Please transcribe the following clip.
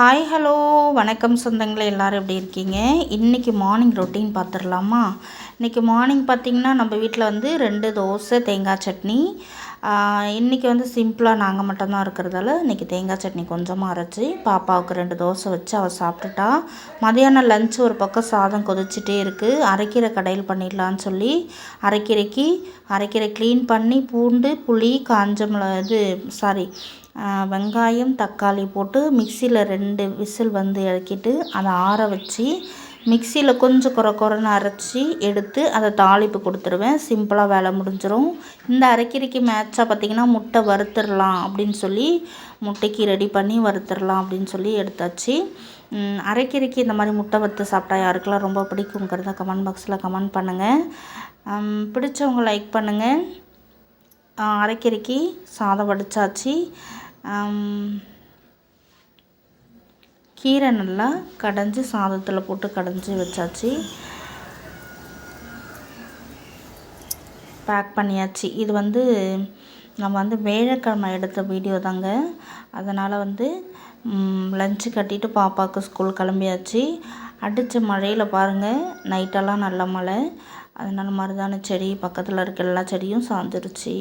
Hi hello வணக்கம் சொந்தங்களே எல்லோரும் எப்படி இருக்கீங்க? இன்றைக்கி மார்னிங் ரொட்டீன் பார்த்துடலாமா? இன்றைக்கி மார்னிங் பார்த்திங்கன்னா நம்ம வீட்டில் வந்து ரெண்டு தோசை தேங்காய் சட்னி இன்றைக்கி வந்து சிம்பிளாக நாங்கள் மட்டும்தான் இருக்கிறதால இன்றைக்கி தேங்காய் சட்னி கொஞ்சமாக அரைச்சி பாப்பாவுக்கு ரெண்டு தோசை வச்சு அவள் சாப்பிட்டுட்டா. மதியானம் லஞ்ச் ஒரு பக்கம் சாதம் கொதிச்சிட்டே இருக்குது அரைக்கீரை கடையில் பண்ணிடலான்னு சொல்லி அரைக்கீரைக்கு அரைக்கீரை க்ளீன் பண்ணி பூண்டு புளி காஞ்ச மிளகா இது சாரி வெங்காயம் தக்காளி போட்டு மிக்சியில் ரெண்டு விசில் வந்து இறக்கிட்டு அதை ஆற வச்சு மிக்சியில் கொஞ்சம் குறை குறைன்னு அரைச்சி எடுத்து அதை தாளிப்பு கொடுத்துருவேன். சிம்பிளாக வேலை முடிஞ்சிடும் இந்த அரைக்கீரைக்கு மேட்சாக பார்த்திங்கன்னா முட்டை வறுத்துடலாம் அப்படின்னு சொல்லி முட்டைக்கு ரெடி பண்ணி வறுத்துடலாம் அப்படின்னு சொல்லி எடுத்தாச்சு. அரைக்கீரைக்கு இந்த மாதிரி முட்டை வறுத்து சாப்பிட்டா யாருக்கெல்லாம் ரொம்ப பிடிக்குங்கிறத கமெண்ட் பாக்ஸில் கமெண்ட் பண்ணுங்கள் பிடிச்சவங்க லைக் பண்ணுங்கள் அரைக்கீரைக்கு சாதம் வடித்தாச்சு கீரை நல்லா கடைஞ்சி சாதத்தில் போட்டு கடைஞ்சி வச்சாச்சு. பேக் பண்ணியாச்சு. இது வந்து நம்ம வந்து வேழக்கிழமை எடுத்த வீடியோ தாங்க. அதனால் வந்து லஞ்சு கட்டிட்டு பாப்பாவுக்கு ஸ்கூல் கிளம்பியாச்சு. அடித்த மழையில் பாருங்கள் நைட்டெல்லாம் நல்ல மழை. அதனால் மருதாணி செடி பக்கத்தில் இருக்க எல்லா செடியும் சாஞ்சிருச்சு.